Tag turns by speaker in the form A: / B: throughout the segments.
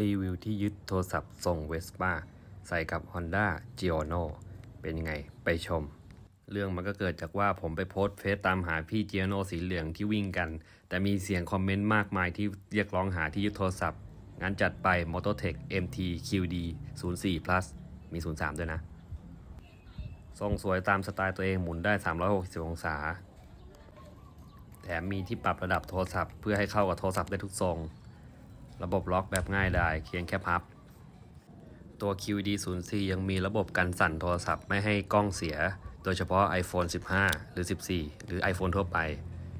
A: รีวิวที่ยึดโทรศัพท์ส่งเวสป้าใส่กับ Honda g i o n o เป็นยังไงไปชม เรื่องมันก็เกิดจากว่าผมไปโพสเฟซตามหาพี่เจียโนสีเหลืองที่วิ่งกัน แต่มีเสียงคอมเมนต์มากมายที่เรียกร้องหาที่ยึดโทรศัพท์งั้นจัดไป Mototech MT QD 04 plus มี 03 ด้วยนะ ทรงสวยตามสไตล์ตัวเองหมุนได้ 360 องศา แถมมีที่ปรับระดับโทรศัพท์เพื่อให้เข้ากับโทรศัพท์ได้ทุกทรง ระบบล็อกแบบง่ายดายเพียงแค่พับ ตัว QD 0 4ยังมีระบบกันสั่นโทรศัพท์ไม่ให้กล้องเสีย โดยเฉพาะ iPhone 15 หรือ 14 หรือ iPhone ทั่วไป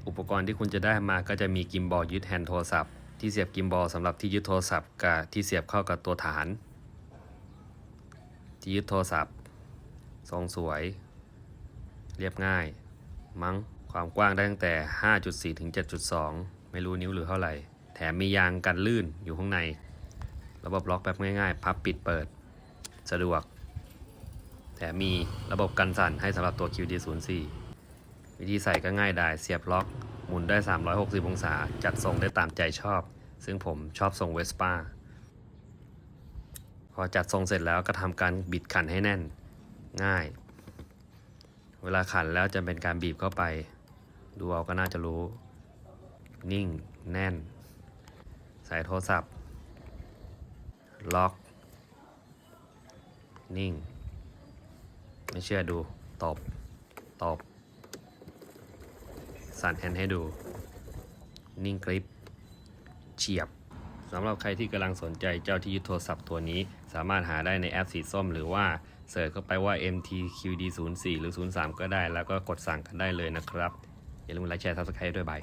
A: อุปกรณ์ที่คุณจะได้มาก็จะมีกิมบอลยึดแฮนด์โทรศัพท์ที่เสียบกิมบอลสำหรับที่ยึดโทรศัพท์กับที่เสียบเข้ากับตัวฐาน ที่ยึดโทรศัพท์ทรงสวย เรียบง่าย มั้งความกว้างได้ตั้งแต่ 5.4 ถึง 7.2 ไม่รู้นิ้วหรือเท่าไหร่ แถมมียางกันลื่นอยู่ข้างใน ระบบล็อกแบบง่ายๆ พับปิดเปิด สะดวก แถมมีระบบกันสั่นให้สำหรับตัว QD04 วิธีใส่ก็ง่ายดายเสียบล็อก หมุนได้ 360 องศา จัดทรงได้ตามใจชอบ ซึ่งผมชอบทรงเวสป้าพอจัดทรงเสร็จแล้วก็ทำการบิดขันให้แน่นง่าย เวลาขันแล้วจะเป็นการบีบเข้าไป ดูเอาก็น่าจะรู้ นิ่งแน่น ใส่โทรศัพท์ ล็อก นิ่ง ไม่เชื่อดู ตบ ตบ สั่นแฮนให้ดู นิ่งกริป เฉียบสำหรับใครที่กำลังสนใจเจ้าที่ยึดโทรศัพท์ตัวนี้ สามารถหาได้ในแอปสีส้ม หรือว่าเสิร์ชเข้าไปว่า MTQD 0 4 หรือ 03 ก็ได้ แล้วก็กดสั่งกันได้เลยนะครับ อย่าลืมไลค์แชร์ Subscribe ด้วยบาย